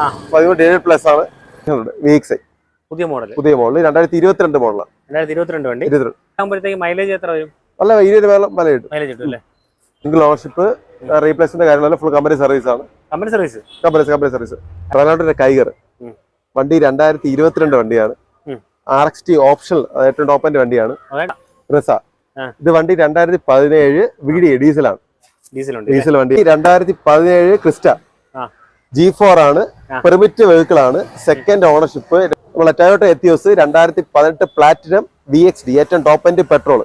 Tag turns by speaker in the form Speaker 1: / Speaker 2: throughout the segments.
Speaker 1: Delight plus ആണ്.
Speaker 2: പുതിയ model
Speaker 1: പുതിയ മോഡൽ രണ്ടായിരത്തി ഇരുപത്തിരണ്ട് മോഡലാണ്
Speaker 2: രണ്ടായിരത്തി ഇരുപത്തിരണ്ട് വണ്ടി.
Speaker 1: ഇരുപത്തിരണ്ട്.
Speaker 2: ആകുമ്പോഴത്തേക്ക് മൈലേജ് എത്ര വരും?
Speaker 1: നല്ല ഇരുപത് വേളം വില കിട്ടും
Speaker 2: മൈലേജ് കിട്ടും അല്ലേ?
Speaker 1: സിംഗിൾ ഓണർഷിപ്പ് റീപ്ലേസ്മെന്റ് കാര്യങ്ങളല്ല ഫുൾ കമ്പനി സർവീസ് ആണ്.
Speaker 2: Company service
Speaker 1: company company service റെനാൾഡിന്റെ Kiger വണ്ടി രണ്ടായിരത്തി ഇരുപത്തിരണ്ട് വണ്ടിയാണ്. ആർ എക്സ് ടി ഓപ്ഷണൽ ഏറ്റവും ടോപ്പിന്റെ വണ്ടിയാണ്. ഇത് വണ്ടി രണ്ടായിരത്തി പതിനേഴ് വി ഡി ഡീസലാണ്
Speaker 2: ഡീസൽ
Speaker 1: വണ്ടി. രണ്ടായിരത്തി പതിനേഴ് ക്രിസ്റ്റ. ജി ഫോർ ആണ്. പെർമിറ്റ് വെഹിക്കിൾ ആണ്. സെക്കൻഡ് ഓണർഷിപ്പ് നമ്മളെ ടയോട്ട എത്തിയോസ് രണ്ടായിരത്തി പതിനെട്ട് പ്ലാറ്റിനം വി എക്സ് ഡി ഏറ്റവും ടോപ്പ് എൻഡ് പെട്രോൾ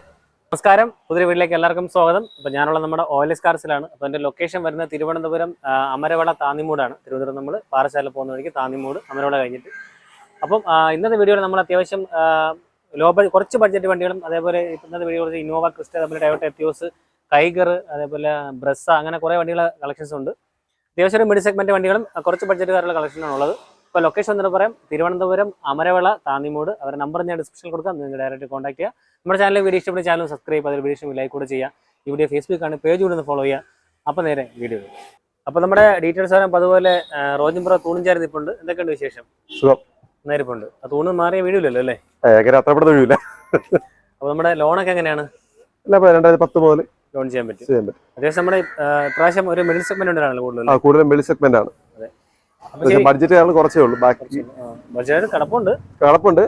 Speaker 2: നമസ്കാരം. പുതിയ വീട്ടിലേക്ക് എല്ലാവർക്കും സ്വാഗതം. അപ്പൊ ഞാനുള്ള നമ്മുടെ ഓയിലസ് കാർസിലാണ്. അപ്പൊ എന്റെ ലൊക്കേഷൻ വരുന്നത് തിരുവനന്തപുരം അമരവള താന്നിമൂടാണ്. തിരുവനന്തപുരം നമ്മൾ പാറശാല പോകുന്ന വഴിക്ക് താന്നിമൂട് അമരവള കഴിഞ്ഞിട്ട്. അപ്പം ഇന്നത്തെ വീഡിയോയിൽ നമ്മൾ അത്യാവശ്യം ലോ ബഡ്ജറ്റ് കുറച്ച് ബഡ്ജറ്റ് വണ്ടികളും അതേപോലെ ഇന്നത്തെ വീഡിയോ കുറച്ച് ഇന്നോവ ക്രിസ്റ്റ അതേപോലെ ടയോട്ട എത്തിയോസ് ടൈഗർ അതേപോലെ ബ്രസ്സ അങ്ങനെ കുറേ വണ്ടികളെ കളക്ഷൻസ് ഉണ്ട്. അത്യാവശ്യം മിഡ് സെഗ്മെന്റ് വണ്ടികളും കുറച്ച് ബഡ്ജറ്റുകാരുള്ള കളക്ഷനാണ് ഉള്ളത്. ഇപ്പോൾ ലൊക്കേഷൻ എന്നിട്ട് പറയാം. തിരുവനന്തപുരം അമരവള താന്നിമൂട്. അവരുടെ നമ്പർ ഞാൻ ഡിസ്ക്രിപ്ഷനിൽ കൊടുക്കാം. നിങ്ങൾ ഡയറക്റ്റ് കോൺടാക്ട് ചെയ്യുക. നമ്മുടെ ചാനൽ വീഡിയോ ഇഷ്ടപ്പെട്ട ചാനൽ സബ്സ്ക്രൈബ് അതിൽ വീഡിയോ ഇഷ്ടം ലൈക്ക് കൂടെ ചെയ്യുക. ഈ വീഡിയോ ഫേസ്ബുക്കാണ് പേജ് കൂടെ ഒന്ന് ഫോളോ ചെയ്യുക. അപ്പോൾ നേരെ വീഡിയോ അപ്പോൾ നമ്മുടെ ഡീറ്റെയിൽസ് ആകുമ്പോൾ അതുപോലെ റോജിംപ്ര തൂണിഞ്ചാരി നിപ്പുണ്ട് എന്തൊക്കെയുണ്ട് വിശേഷം?
Speaker 1: സുഖം.
Speaker 2: നേരിപ്പുണ്ട് ആ തൂണ് മാറിയ വീഡിയോയില്ലല്ലോ അല്ലേ?
Speaker 1: അപ്പൊ
Speaker 2: അപ്പോൾ നമ്മുടെ ലോണൊക്കെ എങ്ങനെയാണ്?
Speaker 1: അല്ല ഇപ്പൊ രണ്ടായിരത്തി പത്ത് മുതൽ
Speaker 2: ലോൺ ചെയ്യാൻ പറ്റും.
Speaker 1: ചെയ്യാൻ പറ്റും.
Speaker 2: നമ്മുടെ ആ, ഇപ്രാവശ്യം ഒരു മിഡിൽ സെഗ്മെന്റ് ഉണ്ടാണല്ലോ കൂടുതൽ.
Speaker 1: ആ കൂടുതലും മിഡിൽ സെഗ്മെന്റ് ആണ്. ബഡ്ജറ്റ് കാരണം കുറച്ചേ ഉള്ളൂ. ബാക്കി
Speaker 2: ബഡ്ജറ്റ് കിടപ്പുണ്ട്.
Speaker 1: കിടപ്പുണ്ട്.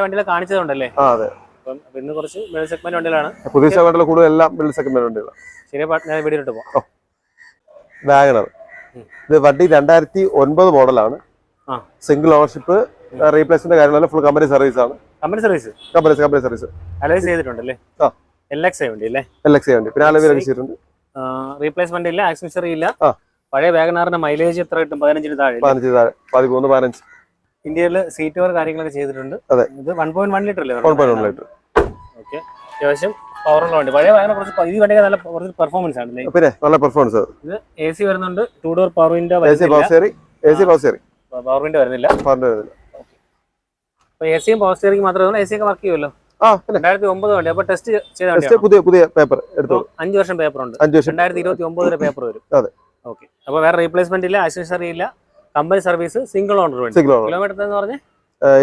Speaker 2: വണ്ടികൾ കാണിച്ചതുണ്ടല്ലേ?
Speaker 1: ആ അതെ.
Speaker 2: ഇന്ന് കുറച്ച് മിഡിൽ സെഗ്മെന്റ് വണ്ടികളാണ്.
Speaker 1: പുതിയ കൂടുതൽ എല്ലാം മിഡിൽ സെഗ്മെന്റ് വണ്ടികളാണ്
Speaker 2: ശരി പാ- ഞാൻ വീഡിയോ ഇട്ട് പോകാം
Speaker 1: വാഗണർ. ഇത് വണ്ടി രണ്ടായിരത്തി ഒൻപത് മോഡലാണ്. സിംഗിൾ ഓണർഷിപ്പ് റീപ്ലേസ്മെന്റ് കാര്യങ്ങളല്ല ഫുൾ കമ്പനി സർവീസ് ആണ്.
Speaker 2: Company service
Speaker 1: company company service
Speaker 2: ചെയ്തിട്ടുണ്ടല്ലേ?
Speaker 1: ആ.
Speaker 2: എൽ എക്സ് അല്ലേ?
Speaker 1: എൽ എക്സ് പിന്നെ
Speaker 2: റീപ്ലേസ്മെന്റ് ഇല്ല ആക്സസറി ഇല്ല. പഴയ വാഗനാറിന്റെ മൈലേജ് എത്ര കിട്ടും? പതിനഞ്ചിന് താഴെ?
Speaker 1: പതിനഞ്ച് താഴെ. പതിമൂന്ന് പതിനഞ്ച്.
Speaker 2: ഇന്ത്യയിൽ സീറ്റ് കാര്യങ്ങളൊക്കെ ചെയ്തിട്ടുണ്ട്.
Speaker 1: അതെ.
Speaker 2: ഇത് വൺ പോയിന്റ് വൺ ലിറ്റർ അല്ലേ?
Speaker 1: One point one litre
Speaker 2: okay അത്യാവശ്യം പവറുള്ള വണ്ടി. പഴയ വാഗന കുറച്ച് ഈ നല്ല കുറച്ച് പെർഫോമൻസ് ആണ് അല്ലേ?
Speaker 1: പിന്നെ നല്ല പെർഫോമൻസ്
Speaker 2: ഇത് എ സി വരുന്നുണ്ട്. Two door power window
Speaker 1: A C power steering A C power steering
Speaker 2: power window വരുന്നില്ല.
Speaker 1: വരുന്നില്ല.
Speaker 2: അപ്പോൾ എ സിയും പവർ സ്റ്റിയറിംഗ് മാത്രമേ ഉള്ളൂ. എ സി ഒക്കെ വർക്ക് ചെയ്യുമല്ലോ? രണ്ടായിരത്തി ഒമ്പത് വണ്ടി. അപ്പൊ ടെസ്റ്റ് ചെയ്ത
Speaker 1: പുതിയ പുതിയ പേപ്പർ എടുത്തു.
Speaker 2: അഞ്ച് വർഷം പേപ്പർ ഉണ്ട്.
Speaker 1: അഞ്ച് വർഷം.
Speaker 2: രണ്ടായിരത്തി ഇരുപത്തി ഒമ്പതിലെ പേപ്പർ വരും.
Speaker 1: അതെ.
Speaker 2: ഓക്കെ അപ്പൊ വേറെ റീപ്ലേസ്മെന്റ് ഇല്ല ഇല്ല. കമ്പനി സർവീസ് സിംഗിൾ ഓണർ വേണ്ടി. കിലോമീറ്റർ എന്ന് പറഞ്ഞാൽ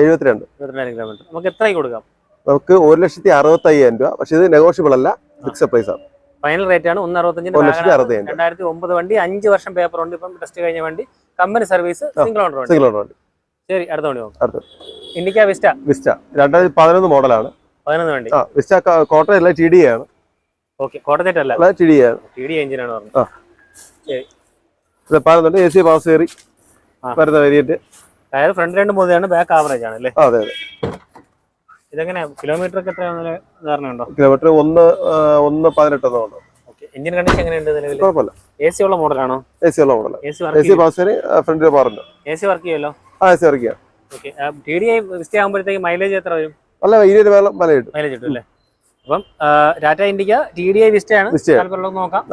Speaker 1: എഴുപത്തിരണ്ട്.
Speaker 2: ഇരുപത്തിരണ്ടായിരം കിലോമീറ്റർ നമുക്ക് എത്രയായി കൊടുക്കാം?
Speaker 1: നമുക്ക് ഒരു ലക്ഷത്തി അറുപത്തി അയ്യായിരം രൂപ. പക്ഷെ ഇത് നെഗോഷ്യബിൾ അല്ല. ഫിക്സഡ് പ്രൈസ് ആണ്.
Speaker 2: ഫൈനൽ റേറ്റ് ആണ് ഒന്ന് അറുപത്തഞ്ചിന് രണ്ടായിരത്തി ഒമ്പത് വണ്ടി. അഞ്ച് വർഷം പേപ്പർ ഉണ്ട്. ഇപ്പം ടെസ്റ്റ് കഴിഞ്ഞ വണ്ടി. Company service single owner
Speaker 1: single owner വണ്ടി.
Speaker 2: ശരി അടുത്ത വണ്ടി നോക്കാം. ഇൻഡിക്ക വിസ്റ്റ
Speaker 1: വിസ്റ്റ രണ്ടായിരത്തി പതിനൊന്ന് മോഡലാണ്
Speaker 2: പതിനൊന്ന് വണ്ടി.
Speaker 1: ആ വിസ്റ്റ കോട്ടയല്ല ടി ഡി ആണ്.
Speaker 2: ഓക്കെ അല്ല
Speaker 1: ടി ഡി ആണ്.
Speaker 2: ടി ഡി എഞ്ചിനാണ്. പറഞ്ഞത്. ആ.
Speaker 1: ഇത് പതിനൊന്നുണ്ട് എ സി പവർ
Speaker 2: കയറി.
Speaker 1: വരുന്ന വേരിയന്റ്
Speaker 2: ടയർ ഫ്രണ്ട് രണ്ട് മൂന്നാണ് ബാക്ക് ആവറേജ് ആണ് അല്ലേ?
Speaker 1: അതെ അതെ.
Speaker 2: ഇതെങ്ങനെ കിലോമീറ്റർ ഒക്കെ എത്രയാണെന്ന് ധാരണ ഉണ്ടോ?
Speaker 1: കിലോമീറ്റർ ഒന്ന് ഒന്ന് പതിനെട്ടെന്നോ ഉണ്ടോ
Speaker 2: എഞ്ചിൻ കണ്ടീഷൻ എങ്ങനെയുണ്ട് നിലവിൽ
Speaker 1: കുഴപ്പമില്ല.
Speaker 2: എ സി ഉള്ള മോഡലാണോ?
Speaker 1: എ സി ഉള്ള മോഡലാണ്.
Speaker 2: A C
Speaker 1: pass
Speaker 2: work
Speaker 1: front power ഉണ്ട്.
Speaker 2: എ സി വർക്ക് ചെയ്യുമല്ലോ
Speaker 1: ആ എ സി ഇറക്കിയ
Speaker 2: okay T D I Vista ആകുമ്പോഴത്തേക്ക് മൈലേജ് എത്ര വരും?
Speaker 1: അല്ല ഇരുപത് വേളം വില കിട്ടും
Speaker 2: മൈലേജ് കിട്ടും അല്ലേ? അപ്പം Tata Indica T D I
Speaker 1: വിസ്റ്റയാണ്
Speaker 2: താല്പര്യമുള്ളത് നോക്കാം.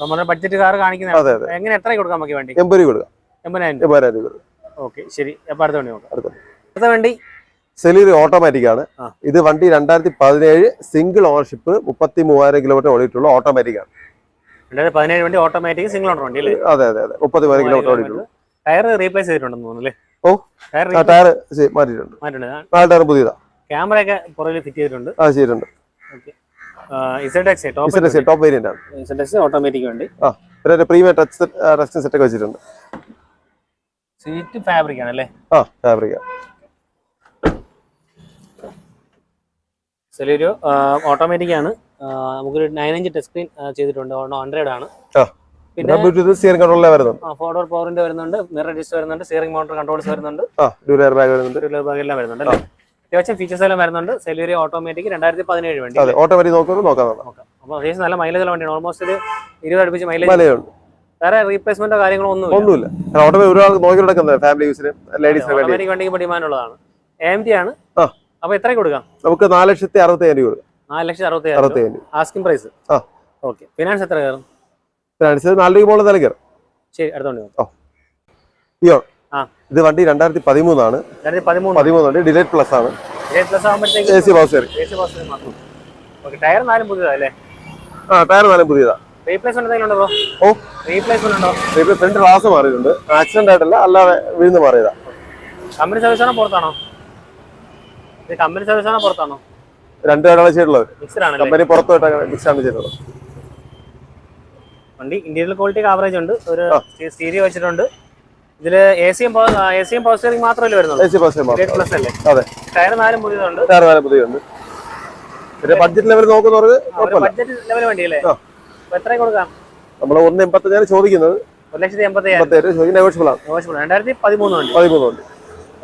Speaker 2: നമ്മുടെ ബഡ്ജറ്റ് കാർ
Speaker 1: കാണിക്കുന്നത്
Speaker 2: എങ്ങനെ എത്ര കൊടുക്കാൻ നമുക്ക് വേണ്ടി?
Speaker 1: എൺപത് കൊടുക്കാം.
Speaker 2: എൺപതിനായിരം
Speaker 1: എൺപതിനായിരം കൊടുക്കാം.
Speaker 2: ഓക്കെ ശരി. അപ്പൊ അടുത്ത വണ്ടി നോക്കാം.
Speaker 1: അടുത്ത
Speaker 2: വണ്ടി.
Speaker 1: സെലീരി ഓട്ടോമാറ്റിക് ആണ്. ഇത് വണ്ടി രണ്ടായിരത്തി പതിനേഴ് സിംഗിൾ ഓണർഷിപ്പ് മുപ്പത്തി മൂവായിരം കിലോമീറ്റർ ഓടിയിട്ടുള്ള ഓട്ടോമാറ്റിക് ആണ്.
Speaker 2: രണ്ടായിരത്തി പതിനേഴ് വണ്ടി ഓട്ടോമാറ്റിക് സിംഗിൾ ഓണർ വണ്ടി
Speaker 1: അതെ അതെ അതെ. മുപ്പത്തി മൂവായിരം കിലോമീറ്റർ ഓടിയിട്ടുള്ളൂ.
Speaker 2: ടയർ റീപ്ലേസ് ചെയ്തിട്ടുണ്ടെന്ന് തോന്നുന്നു
Speaker 1: ഓ.
Speaker 2: ടയർ
Speaker 1: മാറ്റിയിട്ടുണ്ട്. ടയർ പുതിയതാ.
Speaker 2: ക്യാമറ ഒക്കെ പുറകിൽ ഫിറ്റ് ചെയ്തിട്ടുണ്ട്.
Speaker 1: ആ ചെയ്തിട്ടുണ്ട്.
Speaker 2: ടോപ്പ്
Speaker 1: ടോപ്പ് വേരിയന്റ് ആണ്
Speaker 2: ഓട്ടോമാറ്റിക് വണ്ടി.
Speaker 1: പിന്നെ പ്രീമിയം ടച്ച് ടച്ച് സെറ്റ് ഒക്കെ വെച്ചിട്ടുണ്ട്.
Speaker 2: സീറ്റ് ഫാബ്രിക് ആണ്. അല്ലേ
Speaker 1: ആ
Speaker 2: ചെറിയൊരു ഓട്ടോമാറ്റിക് ആണ്. നമുക്കൊരു നയൻ ഇഞ്ച് ടച്ച് സ്ക്രീൻ ചെയ്തിട്ടുണ്ട്. ഹൺഡ്രഡ് ആണ്. പിന്നെ
Speaker 1: സ്റ്റിയറിംഗ് കൺട്രോളിലെ വരുന്നുണ്ട്
Speaker 2: പവറിന്റെ വരുന്നുണ്ട്. മിറർ അഡ്ജസ്റ്റ് വരുന്നുണ്ട്. സ്റ്റിയറിംഗ് മൗണ്ടർ കൺട്രോൾസ് വരുന്നുണ്ട്.
Speaker 1: ഡ്യൂലർ ബാഗ് വരുന്നുണ്ട്.
Speaker 2: എല്ലാം വരുന്നുണ്ട് അല്ലേ? അത്യാവശ്യം ഫീച്ചേഴ്സ് എല്ലാം വരുന്നുണ്ട്. സെലൂരി ഓട്ടോമാറ്റിക് രണ്ടായിരത്തി പതിനേഴ് വേണ്ടി.
Speaker 1: അതെ ഓട്ടോമാറ്റിക് നോക്കുമ്പോൾ നോക്കാം
Speaker 2: അപ്പോൾ അത്യാവശ്യം നല്ല മൈലേജ് ഉള്ള വണ്ടിയാണ്. ഓൾമോസ്റ്റ് ഒരു ഇരുപത് അടുപ്പിച്ച് മൈലേജ് വേറെ റീപ്ലേസ്മെന്റോ കാര്യങ്ങളോ ഒന്നും
Speaker 1: ഒന്നുമില്ല. ഓട്ടോമാറ്റിക് ഒരാൾ നോക്കി നടക്കുന്നത് ഫാമിലി യൂസിന് ലേഡീസിന് വേണ്ടി
Speaker 2: ഓട്ടോമാറ്റിക് വണ്ടിക്ക് ഡിമാൻഡ് ഉള്ളതാണ്. എം ടി ആണ്. അപ്പൊ എത്രയ്ക്ക് കൊടുക്കാം?
Speaker 1: നമുക്ക് നാല് ലക്ഷത്തി അറുപത്തി കൊടുക്കാം.
Speaker 2: നാല് ലക്ഷത്തി അറുപത്തി
Speaker 1: അറുപത്തി
Speaker 2: ആസ്കിംഗ് പ്രൈസ്. ഓക്കെ ഫിനാൻസ് എത്ര കയറും?
Speaker 1: ഫിനാൻസ് നാല് രൂപ നില കയറും.
Speaker 2: ശരി അടുത്ത വണ്ടി നോക്കാം.
Speaker 1: ഇയോ
Speaker 2: ആ.
Speaker 1: ഇത് വണ്ടി രണ്ടായിരത്തി പതിമൂന്നാണ്
Speaker 2: പതിമൂന്നുണ്ട് പതിമൂന്ന്
Speaker 1: പതിമൂന്ന് ഡിലൈറ്റ് പ്ലസ് ആണ്. A C power steering
Speaker 2: A C bus മാത്രം ഓക്കെ ടയർ നാലും
Speaker 1: ആ ടയർ നാലും പുതിയതാ. ഫ്രണ്ട് ഗ്ലാസ് മാറിയിട്ടുണ്ട്. ആക്സിഡന്റ് ആയിട്ടല്ല അല്ലാതെ വീഴുന്ന് മാറിയതാ.
Speaker 2: കമ്പനി സർവീസ് ആണോ പുറത്താണോ? കമ്പനി സർവീസ് ആണോ പുറത്താണോ?
Speaker 1: രണ്ട് ചെയ്തിട്ടുള്ളത് കമ്പനി പുറത്തോട്ടാണ് മിക്സ് ആണ് ചെയ്തിട്ടുള്ളത്.
Speaker 2: വണ്ടി ഇന്റീരിയൽ ക്വാളിറ്റി ആവറേജ് ഉണ്ട്. ഒരു
Speaker 1: സീരിയ
Speaker 2: സ്റ്റീരിയോ വെച്ചിട്ടുണ്ട്. ഇതിൽ എ സിയും എ സിയും പവർ സ്റ്റിയറിംഗ് മാത്രമല്ലേ വരുന്നത്
Speaker 1: A C power steering
Speaker 2: plus അല്ലേ?
Speaker 1: അതെ.
Speaker 2: ടയർ നാലും പുതിയതുണ്ട്.
Speaker 1: ടയർ നാലും പുതിയതുണ്ട്. പിന്നെ ബഡ്ജറ്റ് ലെവൽ നോക്കുന്നവർക്ക്
Speaker 2: ബഡ്ജറ്റ് ലെവൽ വണ്ടിയല്ലേ? അല്ലേ എത്രയും കൊടുക്കാം?
Speaker 1: നമ്മൾ ഒന്ന് എൺപത്തഞ്ചാണ് ചോദിക്കുന്നത്.
Speaker 2: ഒരു ലക്ഷത്തി എൺപത്തി
Speaker 1: നെഗോഷ്യബിൾ ആണ്.
Speaker 2: നെഗോഷ്യബിൾ രണ്ടായിരത്തി പതിമൂന്ന് വണ്ടി.
Speaker 1: പതിമൂന്ന് ഉണ്ട്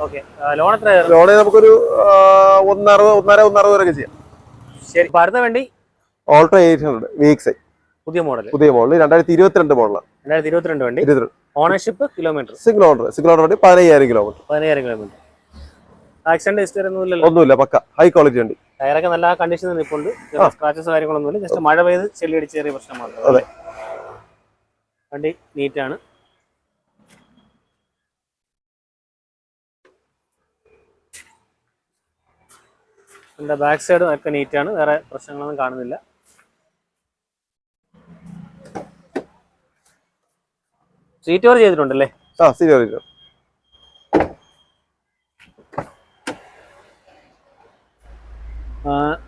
Speaker 2: ഓക്കെ ലോൺ എത്ര?
Speaker 1: ലോൺ നമുക്കൊരു ഒന്നറുപത് ഒന്നര ഒന്നറുപത് വരെയൊക്കെ ചെയ്യാം.
Speaker 2: ശരി. അടുത്ത വണ്ടി?
Speaker 1: Alto eight hundred V X I
Speaker 2: പുതിയ മോഡൽ
Speaker 1: പുതിയ മോഡൽ രണ്ടായിരത്തി ഇരുപത്തിരണ്ട് മോഡലാണ്
Speaker 2: രണ്ടായിരത്തി ഇരുപത്തിരണ്ട് വണ്ടി.
Speaker 1: ഇരുപത്തിരണ്ട്.
Speaker 2: Ownership kilometre.
Speaker 1: Single owner single owner വണ്ടി പതിനയ്യായിരം കിലോമീറ്റർ
Speaker 2: പതിനായിരം കിലോമീറ്റർ ആക്സിഡന്റ് ഹിസ്റ്ററി ഒന്നും ഇല്ലല്ലോ
Speaker 1: ഒന്നുമില്ല പക്ക. ഹൈ ക്വാളിറ്റി വണ്ടി.
Speaker 2: ടയറൊക്കെ നല്ല കണ്ടീഷനിൽ നിൽപ്പുണ്ട് സ്ക്രാച്ചസ് കാര്യങ്ങളൊന്നുമില്ല. ജസ്റ്റ് മഴ പെയ്ത് ചെല്ലി അടിച്ച് ചെറിയ പ്രശ്നം മാത്രം
Speaker 1: അതെ.
Speaker 2: വണ്ടി നീറ്റാണ് എന്റെ ബാക്ക് സൈഡും ഒക്കെ നീറ്റാണ് വേറെ പ്രശ്നങ്ങളൊന്നും കാണുന്നില്ല. സീറ്റ് കവർ ചെയ്തിട്ടുണ്ടല്ലേ?
Speaker 1: ആ സീറ്റ് ക്വാളിറ്റി
Speaker 2: ചെയ്തു.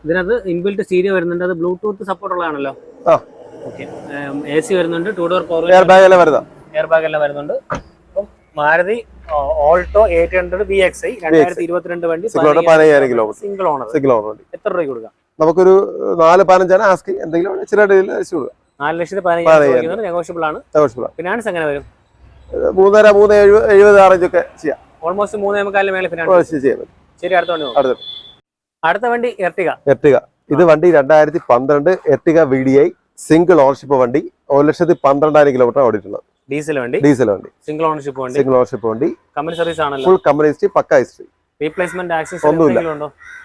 Speaker 2: ഇതിനകത്ത് ഇൻബിൽറ്റ് സ്റ്റീരിയോ വരുന്നുണ്ട്. അത് ബ്ലൂടൂത്ത് സപ്പോർട്ട് ഉള്ളതാണല്ലോ. എ സി വരുന്നുണ്ട്. Two door power
Speaker 1: air bag എല്ലാം വരുന്നത്.
Speaker 2: എയർ ബാഗ് എല്ലാം വരുന്നുണ്ട്. അപ്പം Maruti Alto eight hundred B X I രണ്ടായിരത്തി ഇരുപത്തിരണ്ട് വണ്ടി
Speaker 1: സിംഗിൾ ഓണർ പതിനയ്യായിരം കിലോമീറ്റർ
Speaker 2: സിംഗിൾ ഓണർ
Speaker 1: സിംഗിൾ
Speaker 2: എത്ര രൂപ കൊടുക്കാം?
Speaker 1: നമുക്കൊരു നാല് പതിനഞ്ചാണ് ആസ്കി എന്തെങ്കിലും ചെറിയ കൊടുക്കാം.
Speaker 2: നാല് ലക്ഷത്തി.
Speaker 1: പതിനയ്യായിരം
Speaker 2: നെഗോഷ്യബിൾ ആണ്. ഫിനാൻസ് എങ്ങനെ വരും?
Speaker 1: മൂന്നര മൂന്ന് എഴുപത് ആറഞ്ചൊക്കെ ചെയ്യാം.
Speaker 2: ഓൾമോസ്റ്റ് മൂന്നേ മുക്കാലിന് മേലെ ഫിനാൻസ്
Speaker 1: ചെയ്യാൻ പറ്റും
Speaker 2: ശരി അടുത്ത വണ്ടി
Speaker 1: അടുത്ത
Speaker 2: അടുത്ത വണ്ടി എർട്ടിക
Speaker 1: എർട്ടിക ഇത് വണ്ടി രണ്ടായിരത്തി പന്ത്രണ്ട് Ertiga V D I single ownership വണ്ടി. ഒരു ലക്ഷത്തി പന്ത്രണ്ടായിരം കിലോമീറ്റർ ഓടിയിട്ടുള്ളത്.
Speaker 2: ഡീസൽ വണ്ടി.
Speaker 1: ഡീസൽ വണ്ടി.
Speaker 2: സിംഗിൾ ഓണർഷിപ്പ് വണ്ടി.
Speaker 1: സിംഗിൾ ഓണർഷിപ്പ് വണ്ടി.
Speaker 2: കമ്പനി സർവീസ് ആണല്ലോ.
Speaker 1: ഫുൾ കമ്പനി ഹിസ്റ്ററി പക്ക ഹിസ്റ്ററി
Speaker 2: റീപ്ലേസ്മെന്റ് ആക്സസ്
Speaker 1: ഒന്നുമില്ല.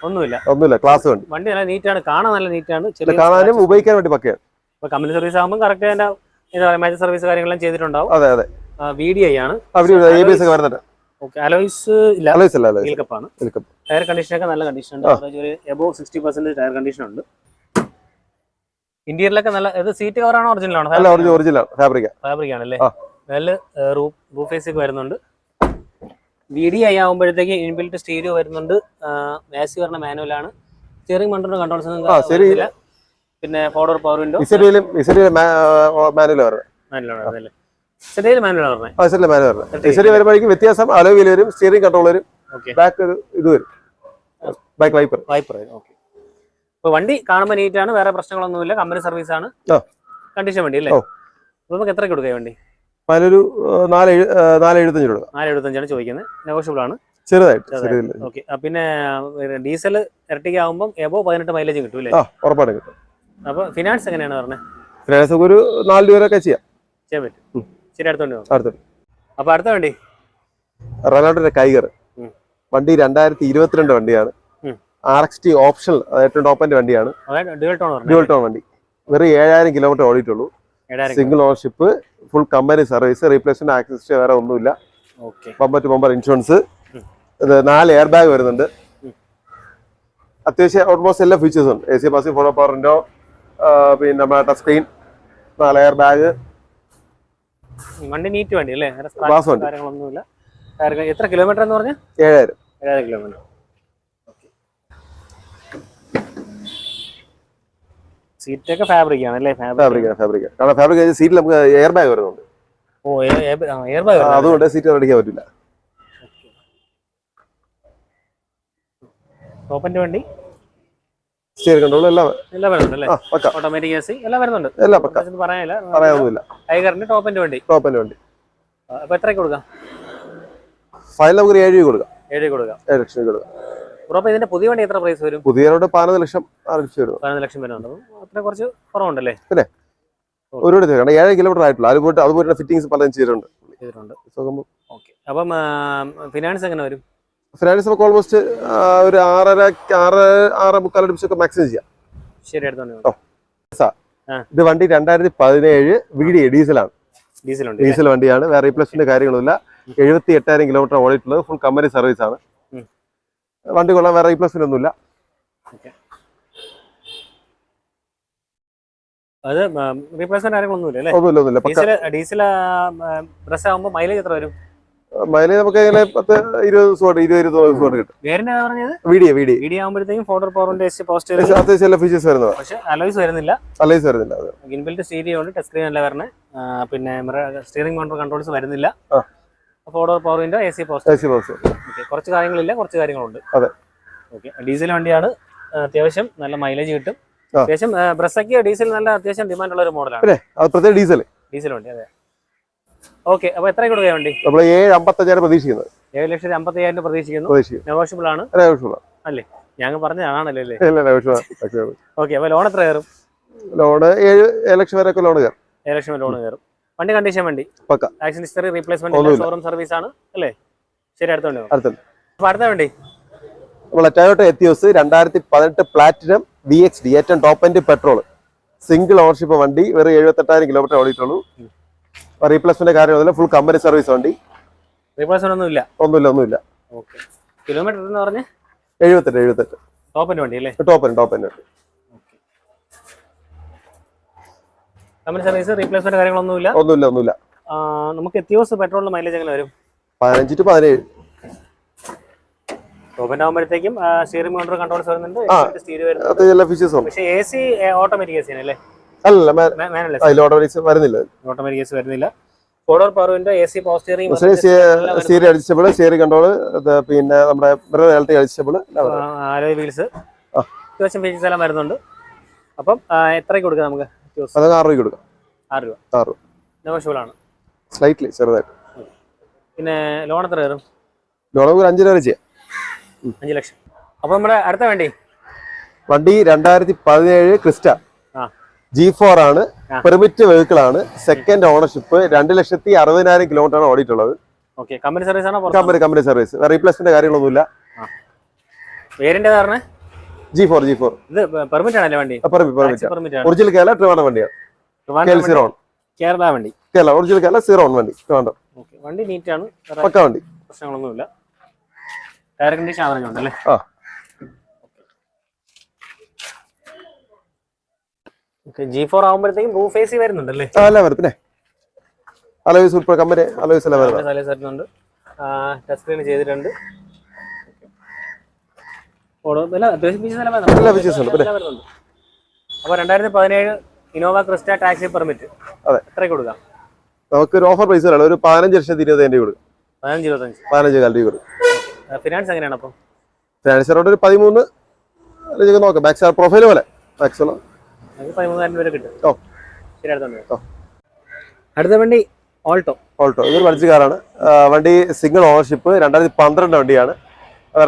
Speaker 2: ഒന്നുമില്ല.
Speaker 1: ഒന്നുമില്ല. ക്ലാസ് വണ്ടി.
Speaker 2: വണ്ടി നല്ല നീറ്റാണ് കാണാൻ നല്ല നീറ്റാണ്
Speaker 1: കാണാനും ഉപയോഗിക്കാൻ വേണ്ടി പക്കയാണ്.
Speaker 2: ഇപ്പൊ കമ്പനി സർവീസ് ആകുമ്പോൾ കറക്റ്റ് പറയുക മേജർ സർവീസ് കാര്യങ്ങളെല്ലാം ചെയ്തിട്ടുണ്ടാവും.
Speaker 1: അതെ അതെ.
Speaker 2: വി ഡി ഐ ആണ്
Speaker 1: അവർ എ ഒക്കെ വരുന്നുണ്ട്.
Speaker 2: ഓക്കെ അലോയ്സ് ഇല്ല.
Speaker 1: അലോയ്സ് അല്ല
Speaker 2: ടയർ കണ്ടീഷൻ ഒക്കെ നല്ല കണ്ടീഷൻ ഉണ്ട്. ഒരു above sixty percent tyre condition ഉണ്ട്. നല്ല ഇത് സീറ്റ് കവർ ആണോ ഒറിജിനൽ ആണോ?
Speaker 1: ഒറിജിനൽ
Speaker 2: ഫാബ്രിക് ആണല്ലേ നല്ല റൂഫ് റൂഫ് വരുന്നുണ്ട്. വി ഡി ഐ ആകുമ്പോഴത്തേക്ക് ഇൻബിൽറ്റ് സ്റ്റീരിയോ വരുന്നുണ്ട് മാസി മാനുവലാണ് സ്റ്റിയറിംഗ് മണ്ടറിന്റെ കൺട്രോൾസ്. പിന്നെ ഫോർഡോർ പവർ വിൻഡോ?
Speaker 1: ഇസഡിയിലും ഇസഡിയിലും മാനുവൽ വരുന്നത് ഇസഡി വരുമ്പോഴേക്കും വ്യത്യാസം അലോവിൽ വരും സ്റ്റിയറിംഗ് കൺട്രോൾ വരും
Speaker 2: ഓക്കെ
Speaker 1: ബാക്ക് ഒരു ഇത് വരും. ബാക്ക് വൈപ്പർ
Speaker 2: വൈപ്പർ ഓക്കെ അപ്പോൾ വണ്ടി കാണുമ്പോൾ നീറ്റ് ആണ് വേറെ പ്രശ്നങ്ങളൊന്നുമില്ല കമ്പനി സർവീസ് ആണ്. കണ്ടീഷൻ വണ്ടി അല്ലേ?
Speaker 1: അപ്പോൾ
Speaker 2: അപ്പൊ നമുക്ക് എത്ര കൊടുക്കുക വണ്ടി?
Speaker 1: അതിനൊരു ഏഹ്, നാല് നാല് എഴുപത്തഞ്ച് രൂപ
Speaker 2: നാല് എഴുപത്തഞ്ചാണ് ചോദിക്കുന്നത്. നെഗോഷ്യബിൾ ആണ്.
Speaker 1: ചെറുതായിട്ട്
Speaker 2: ഓക്കെ പിന്നെ ഡീസൽ ഇരട്ടിക്കാവുമ്പോൾ എബോ പതിനെട്ട് മൈലേജ് കിട്ടും അല്ലേ?
Speaker 1: ഉറപ്പാണ് കിട്ടും.
Speaker 2: അപ്പൊ ഫിനാൻസ് എങ്ങനെയാണ് പറഞ്ഞത്
Speaker 1: ഫിനാൻസ് ഒരു നാല് രൂപ ഒക്കെ ചെയ്യാം.
Speaker 2: ചെയ്യാൻ പറ്റും. ശരി അടുത്തോണ്ട് നോക്കാം.
Speaker 1: അടുത്ത
Speaker 2: അപ്പൊ അടുത്ത വണ്ടി?
Speaker 1: റൊണാൾഡോന്റെ കൈകർ വണ്ടി രണ്ടായിരത്തി ഇരുപത്തിരണ്ട് വണ്ടിയാണ്. ആർ എക്സ് ടി ഓപ്ഷണൽ ഏറ്റവും ടോപ്പിന്റെ വണ്ടിയാണ്.
Speaker 2: ഡ്യുവൽ ടോൺ
Speaker 1: വണ്ടി. വെറും ഏഴായിരം kilometre ഓടിയിട്ടുള്ളൂ. Single ownership full company service replacement access വേറെ ഒന്നുമില്ല. ബമ്പർ ടു ബമ്പർ ഇൻഷുറൻസ് നാല് എയർ ബാഗ് വരുന്നുണ്ട്. അത്യാവശ്യം ഓൾമോസ്റ്റ് എല്ലാ ഫീച്ചേഴ്സും ഉണ്ട്. എ സി ബസ് ഫോളോ പവറിന്റോ പിന്നെ ടച്ച് സ്ക്രീൻ നാല് എയർ ബാഗ്
Speaker 2: വണ്ടി നീറ്റ് വണ്ടി അല്ലേ?
Speaker 1: വണ്ടി.
Speaker 2: കാര്യങ്ങളൊന്നുമില്ല. എത്ര കിലോമീറ്റർ എന്ന് പറഞ്ഞാൽ
Speaker 1: ഏഴായിരം.
Speaker 2: ഏഴായിരം കിലോമീറ്റർ സീറ്റൊക്കെ ഫാബ്രിക് ആണ് അല്ലേ?
Speaker 1: ഫാബ്രിക് ഫാബ്രിക് കാരണം ഫാബ്രിക് സീറ്റിൽ നമുക്ക് എയർ ബാഗ് വരുന്നുണ്ട്.
Speaker 2: ഓ എയർ ബാഗ്
Speaker 1: അതുകൊണ്ട് സീറ്റ് അടിക്കാൻ പറ്റില്ല.
Speaker 2: ടോപ്പിന്റെ വണ്ടി
Speaker 1: സ്റ്റിയറിംഗ് കൺട്രോൾ എല്ലാം
Speaker 2: എല്ലാം വരുന്നുണ്ട് ഓട്ടോമാറ്റിക് എ സി എല്ലാം വരുന്നുണ്ട്.
Speaker 1: എല്ലാം പക്ക.
Speaker 2: പ്രത്യേകിച്ച് പറയാനില്ല.
Speaker 1: പറയാനൊന്നുമില്ല
Speaker 2: ടൈഗറിന്റെ ടോപ്പിന്റെ വണ്ടി.
Speaker 1: ടോപ്പിന്റെ വണ്ടി.
Speaker 2: ആ, അപ്പൊ എത്രയ്ക്ക് കൊടുക്കാം?
Speaker 1: ഫൈനൽ നമുക്ക് ഒരു ഏഴ് രൂപ കൊടുക്കാം.
Speaker 2: ഏഴ് കൊടുക്കാം.
Speaker 1: ഏഴ് ലക്ഷം രൂപ കൊടുക്കാം.
Speaker 2: ഉറപ്പ് ഇതിന്റെ പുതിയ വണ്ടി എത്ര പ്രൈസ് വരും?
Speaker 1: പതിനൊന്ന് ലക്ഷം ആറ് ലക്ഷം വരും
Speaker 2: പതിനൊന്ന് ലക്ഷം വരുന്നുണ്ട് അത്ര കുറച്ച് കുറവുണ്ടല്ലേ?
Speaker 1: ഒരു കൂടെ കാരണം ഏഴ് കിലോമീറ്റർ ആയിട്ടുള്ളൂ. അത് പോയിട്ട് അത് പോയിട്ട് ഫിറ്റിംഗ്സ് പലതും ചെയ്തിട്ടുണ്ട്
Speaker 2: അപ്പം ഫിനാൻസ് എങ്ങനെ വരും?
Speaker 1: ഫിനാൻസ് നമുക്ക് ഓൾമോസ്റ്റ് ഒരു ആറര ആറ് ആറ് മുക്കാൽ ഡിപ്സൊക്കെ മാക്സിമം ചെയ്യാം.
Speaker 2: ശരി.
Speaker 1: ഇത് വണ്ടി രണ്ടായിരത്തി പതിനേഴ് വി ഡീസലാണ്.
Speaker 2: ഡീസൽ
Speaker 1: വണ്ടിയാണ് വേറെ റീപ്ലേസ്മെന്റ് കാര്യങ്ങളൊന്നുമില്ല. എഴുപത്തി എട്ടായിരം കിലോമീറ്റർ ഓടിയിട്ടുള്ളത് ഫുൾ കമ്പനി സർവീസ് ആണ്. വണ്ടി കൊള്ളാൻ വേറെ റീപ്ലേസ്മെന്റ് ഒന്നുമില്ല.
Speaker 2: അത് റീപ്ലേസ്മെന്റ് കാര്യങ്ങളൊന്നുമില്ല
Speaker 1: ഒന്നുമില്ല ഒന്നുമില്ല. പക്ക
Speaker 2: ഡീസൽ ഡീസൽ പ്രസ് ആകുമ്പോൾ മൈലേജ് എത്ര വരും?
Speaker 1: മൈലേജ് നമുക്ക് അങ്ങനെ പത്ത് ഇരുപത് ദിവസം കൊണ്ട് ഇരുപത് ഇരുപത് ദിവസം കൊണ്ട് കിട്ടും. Video video.
Speaker 2: വീഡിയോ ആകുമ്പോഴത്തേക്കും ഫോട്ടോ പവറിന്റെ പോസ്റ്റ്
Speaker 1: അത്യാവശ്യം എല്ലാ ഫീച്ചേഴ്സ് വരുന്നത്.
Speaker 2: പക്ഷെ അലോയ്സ് വരുന്നില്ല.
Speaker 1: അലോയ്സ് വരുന്നില്ല
Speaker 2: ഇൻബിൽറ്റ് സ്റ്റീരിയോ ഉണ്ട് ടച്ച് സ്ക്രീൻ അല്ല വരണേ. പിന്നെ സ്റ്റിയറിംഗ് കൺട്രോൾ കൺട്രോൾസ് വരുന്നില്ല. ഫോർഡർ പവറിന്റെ A C post
Speaker 1: A C box
Speaker 2: കുറച്ച് കാര്യങ്ങളില്ല കുറച്ച് കാര്യങ്ങളുണ്ട്.
Speaker 1: അതെ.
Speaker 2: ഓക്കെ ഡീസൽ വണ്ടിയാണ്. അത്യാവശ്യം നല്ല മൈലേജ് കിട്ടും. അത്യാവശ്യം ബ്രസക്ക് ഡീസൽ നല്ല അത്യാവശ്യം ഡിമാൻഡ് ഉള്ള ഒരു മോഡലാണ്
Speaker 1: പ്രത്യേക ഡീസൽ
Speaker 2: ഡീസൽ വണ്ടി അതെ. ഓക്കെ അപ്പൊ എത്ര കൊടുക്കുക വണ്ടി?
Speaker 1: നമ്മൾ ഏഴ് അമ്പത്തഞ്ചായിരം പ്രതീക്ഷിക്കുന്നത്.
Speaker 2: ഏഴ് ലക്ഷത്തി അമ്പത്തി അയ്യായിരം പ്രതീക്ഷിക്കുന്നു. നെഗോഷ്യബിൾ ആണ്?
Speaker 1: നെഗോഷ്യബിൾ അല്ലേ?
Speaker 2: ഞങ്ങൾ പറഞ്ഞതാണല്ലോ അല്ലേ? ഓക്കെ അപ്പൊ ലോൺ എത്ര കയറും?
Speaker 1: ലോണ് ഏഴ് ലക്ഷം വരെ ലോൺ കയറും.
Speaker 2: ഏഴ് ലക്ഷം ലോൺ കയറും. വണ്ടി കണ്ടീഷൻ വണ്ടി? Action history replacement showroom service ആണ് അല്ലേ? ശരി.
Speaker 1: അടുത്തുണ്ട്
Speaker 2: അപ്പൊ അടുത്ത വണ്ടി.
Speaker 1: നമ്മളെ ടയോട്ട എത്തിയോസ് രണ്ടായിരത്തി പതിനെട്ട് പ്ലാറ്റിനം വി എക്സ് ഡി ഏറ്റവും top end petrol single ownership വണ്ടി വെറും എഴുപത്തെട്ടായിരം കിലോമീറ്റർ ഓടിയിട്ടുള്ളൂ. റീപ്ലേസ്മെന്റ് കാര്യമൊന്നുമില്ല ഫുൾ കമ്പനി സർവീസ് വണ്ടി.
Speaker 2: റീപ്ലേസ്മെന്റ് ഒന്നുമില്ല.
Speaker 1: ഒന്നുമില്ല ഒന്നുമില്ല.
Speaker 2: ഓക്കെ കിലോമീറ്റർ എന്ന് പറഞ്ഞ?
Speaker 1: എഴുപത്തെട്ട് എഴുപത്തെട്ട്.
Speaker 2: ടോപ്പിന്റെ വണ്ടി അല്ലേ?
Speaker 1: Top end top
Speaker 2: company service replacement കാര്യങ്ങളൊന്നുമില്ല.
Speaker 1: ഒന്നുമില്ല ഒന്നുമില്ല.
Speaker 2: നമുക്ക് എത്തിയോസ് പെട്രോളിന് മൈലേജ് എങ്ങനെ വരും?
Speaker 1: പതിനഞ്ച് ടു പതിനേഴ്.
Speaker 2: ടോപ്പിന്റെ ആകുമ്പോഴത്തേക്കും സ്റ്റിയറിംഗ് കൺട്രോൾ കൺട്രോൾസ് വരുന്നുണ്ട്. സ്റ്റീരിയോ വരുന്നുണ്ട്. പക്ഷേ A C automatic A C ആണ് അല്ലേ?
Speaker 1: അല്ലല്ല ഓട്ടോമാറ്റിക്സ് വരുന്നില്ല.
Speaker 2: ഓട്ടോമാറ്റിക് വരുന്നില്ല. ഫോർഡോർ പവറിന്റെ എ സി പവർ സ്റ്റിയറിംഗ്
Speaker 1: സ്റ്റീരി അഡ്ജസ്റ്റബിൾ കൺട്രോൾ പിന്നെ നമ്മുടെ ഇലക്ട്രിക് അഡ്ജസ്റ്റബിൾ
Speaker 2: ആലോയ് വീൽസ്. അത്യാവശ്യം ഫീച്ചേഴ്സ് എല്ലാം വരുന്നുണ്ട്. അപ്പം ആ, എത്രയ്ക്ക് കൊടുക്കാം നമുക്ക്?
Speaker 1: അതൊക്കെ ആറ് രൂപ കൊടുക്കാം.
Speaker 2: ആറ് രൂപ.
Speaker 1: ആറ് രൂപ.
Speaker 2: നെഗോഷ്യബിൾ ആണ്.
Speaker 1: സ്ലൈറ്റ്ലി ചെറുതായിട്ട്.
Speaker 2: പിന്നെ ലോൺ എത്ര കയറും
Speaker 1: ലോൺ നമുക്ക് അഞ്ച് രൂപ ചെയ്യാം.
Speaker 2: അഞ്ച് ലക്ഷം. അപ്പൊ നമ്മുടെ അടുത്ത വണ്ടി.
Speaker 1: വണ്ടി രണ്ടായിരത്തി പതിനേഴ് ക്രിസ്റ്റ. ജി ഫോർ ആണ്. പെർമിറ്റ് വെഹിക്കിൾ ആണ്. സെക്കൻഡ് ഓണർഷിപ്പ് രണ്ട് ലക്ഷത്തി അറുപതിനായിരം കിലോമീറ്റർ ആണ് ഓടിയിട്ടുള്ളത്.
Speaker 2: കമ്പനി സർവീസ് ആണോ
Speaker 1: കമ്പനി കമ്പനി സർവീസ് റീപ്ലേസ്മെന്റ് കാര്യങ്ങളൊന്നുമില്ല.
Speaker 2: പേരിന്റെ കാരണം
Speaker 1: ജി ഫോർ ജി ഫോർ
Speaker 2: ഇത് പെർമിറ്റ് ആണല്ലേ വണ്ടി?
Speaker 1: പെർമിറ്റ് ഒറിജിനൽ കേരള ട്രിവാൻഡ്രം വണ്ടിയാണ് കേരള സീറോ
Speaker 2: കേരള വണ്ടി.
Speaker 1: കേരള ഒറിജിനൽ കേരള സീറോ വണ്ടി ട്രിവാൻഡ്രം
Speaker 2: വണ്ടി നീറ്റാണ്
Speaker 1: പക്ക വണ്ടി.
Speaker 2: പ്രശ്നങ്ങളൊന്നുമില്ല. ടയർ കണ്ടീഷൻ ആവറേജ് ഉണ്ടല്ലേ
Speaker 1: ആ.
Speaker 2: ജി ഫോർ ആകുമ്പോഴത്തേക്കും റൂഫ് എ സി വരുന്നുണ്ടല്ലേ?
Speaker 1: ആ അല്ല വരും. പിന്നെ അലോയ്സ് ഉൾപ്പെടെ കമ്പനി അലോയ്സ് എല്ലാം വരുന്നത്
Speaker 2: സർവീസ് വരുന്നുണ്ട്. ടച്ച് സ്ക്രീൻ ചെയ്തിട്ടുണ്ട്. രണ്ടായിരത്തി പതിനേഴ് ഇനോവ ക്രിസ്റ്റ ടാക്സി പെർമിറ്റ്
Speaker 1: അതെ.
Speaker 2: എത്രയ്ക്ക് കൊടുക്കാം?
Speaker 1: നമുക്ക് ഒരു ഓഫർ പ്രൈസ് ഒരു പതിനഞ്ച് ലക്ഷത്തി ഇരുപതിനായിരം രൂപ കൊടുക്കും.
Speaker 2: പതിനഞ്ച് ഇരുപത്തഞ്ച്.
Speaker 1: പതിനഞ്ച് കാൽ രൂപ കൊടുക്കും
Speaker 2: ഫിനാൻസ് എങ്ങനെയാണ് അപ്പം
Speaker 1: ഫിനാൻഷ്യറോട് ഒരു പതിമൂന്ന്. നോക്കാം. ബാക്ക് പ്രൊഫൈൽ പോലെ.
Speaker 2: നമുക്ക് പതിമൂന്നായിരം വരെ കിട്ടും.
Speaker 1: ഓ.
Speaker 2: ശരി അടുത്ത. അടുത്ത വണ്ടി ഓൾട്ടോ
Speaker 1: ഓൾട്ടോ ഇതൊരു വലിച്ച കാറാണ്. വണ്ടി സിംഗിൾ ഓണർഷിപ്പ് രണ്ടായിരത്തി പന്ത്രണ്ട് വണ്ടിയാണ്.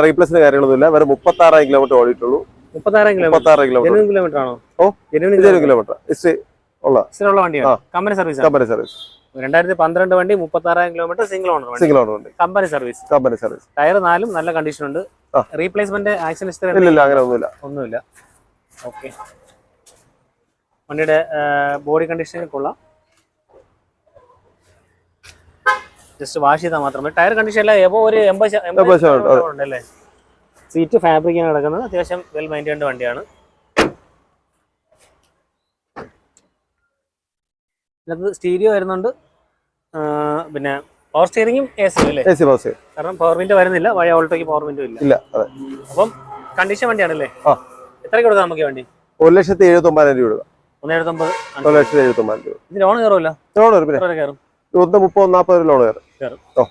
Speaker 1: റീപ്ലേസിന് കാര്യങ്ങളൊന്നുമില്ല. വേറെ മുപ്പത്തി ആറായിരം കിലോമീറ്റർ ഓടിയിട്ടുള്ളൂ
Speaker 2: മുപ്പത്തായിരം കിലോമീറ്റർ
Speaker 1: കിലോമീറ്റർ
Speaker 2: ആണോ?
Speaker 1: ഓ,
Speaker 2: ജനുവൻ
Speaker 1: കിലോമീറ്റർ ഹിസ്റ്ററി ഉള്ള.
Speaker 2: കിലോമീറ്റർ വണ്ടിയാണ്. കമ്പനി സർവീസ്
Speaker 1: കമ്പനി സർവീസ്
Speaker 2: രണ്ടായിരത്തി പന്ത്രണ്ട് വണ്ടി മുപ്പത്താറായിരം kilometre single owner
Speaker 1: single owner വണ്ടി.
Speaker 2: Company service
Speaker 1: company service
Speaker 2: tyre നാലും നല്ല കണ്ടീഷൻ ഉണ്ട്. റീപ്ലേസ്മെന്റ് ആക്ഷൻ ഹിസ്റ്ററി
Speaker 1: ഇല്ല അങ്ങനെ ഒന്നുമില്ല
Speaker 2: ഒന്നുമില്ല. ഓക്കെ വണ്ടിയുടെ ബോഡി കണ്ടീഷനിൽ കൊള്ളാം. ജസ്റ്റ് വാഷ് ചെയ്താൽ മാത്രമേ ടയർ കണ്ടീഷൻ എല്ലാം എബോ ഒരു എൺപത് ഉണ്ടല്ലേ? സീറ്റ് ഫാബ്രിക് ആണ് കിടക്കുന്നത് അത്യാവശ്യം വെൽ മൈന്റൈൻഡ് വണ്ടിയാണ്. ഇതിനകത്ത് സ്റ്റീരിയോ വരുന്നുണ്ട്. പിന്നെ പവർ സ്റ്റിയറിംഗും എ സി അല്ലേ?
Speaker 1: എ സി സ്റ്റിയർ
Speaker 2: കാരണം പവർ വിൻഡോ വരുന്നില്ല വഴി ഓൾട്ടോയ്ക്ക് പവർ വിൻഡോ ഇല്ല.
Speaker 1: ഇല്ല
Speaker 2: അപ്പം കണ്ടീഷൻ വണ്ടിയാണല്ലേ? എത്ര കൊടുക്കാം നമുക്ക് വണ്ടി?
Speaker 1: ഒരു ലക്ഷത്തി എഴുപത്തി ഒമ്പതിനായിരം രൂപ
Speaker 2: എഴുപത്തൊമ്പത്
Speaker 1: ഒരു ലക്ഷത്തി എഴുപത്തി രൂപ
Speaker 2: ഇത് ലോൺ കയറുമല്ലോ
Speaker 1: ലോൺ പിന്നെ
Speaker 2: കയറും
Speaker 1: ഒന്ന് മുപ്പത് നാൽപ്പത് ലോൺ കയറും
Speaker 2: കയറും
Speaker 1: ഓ.